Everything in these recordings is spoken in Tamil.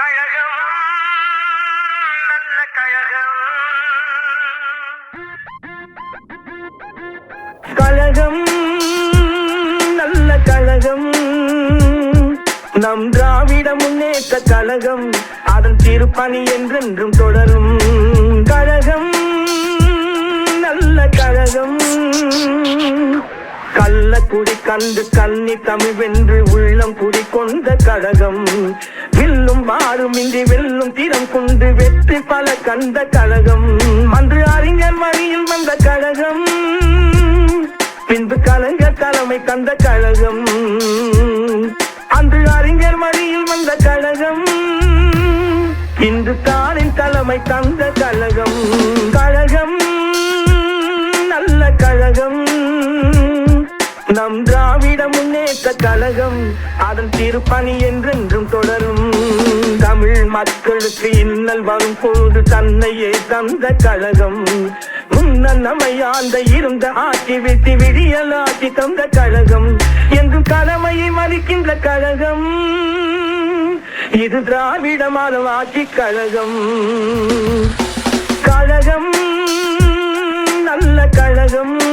கழகம் நல்ல கழகம். கழகம் நல்ல கழகம். நம் திராவிட முன்னேற்ற கழகம் அதன் திருப்பணி என்றென்றும் தொடரும். கழகம் நல்ல கழகம். கள்ளக்குடி கண்டு கன்னி தமிழ் வென்று உள்ளம் குடி கொண்ட கழகம். மாறும் வாரும் இன்றி வெல்லும் தீரம் கொண்டு வெற்றி பல கண்ட கழகம். அன்று அறிஞர் வழியில் வந்த கழகம். பின்பு கலைஞர் தலைமை கண்ட கழகம். அன்று அறிஞர் வழியில் வந்த கழகம். இன்று தானின் தலைமை தந்த கழகம். கழகம் நல்ல கழகம். நம் திராவிட முன்னேற்ற கழகம். அதன் திருப்பணி என்றென்றும் தொடரும் மக்களுக்கு இன்னல் வரும் போது தன்னையே தந்த கழகம். முன்னர் நம்மை இருந்த ஆட்சி விட்டு விடியல் ஆட்சி தந்த கழகம். என்றும் கடமையை மதிக்கின்ற கழகம். இது திராவிடமான ஆட்சி கழகம். கழகம் நல்ல கழகம்.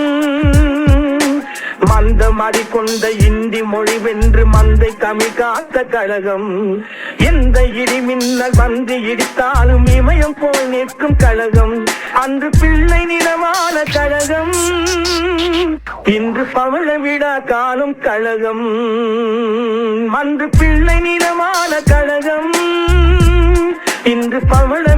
மந்த கொண்ட இந்தி மொழி வென்று மந்தை தமிழ் காத்த கழகம். எந்த இடி மின்னல் வந்து இடித்தாலும் இமயம் போல் நிற்கும் கழகம். அன்று பிள்ளை நிறமான கழகம். இன்று பவள விழா காணும் கழகம். அன்று பிள்ளை நிறமான கழகம். இன்று பவள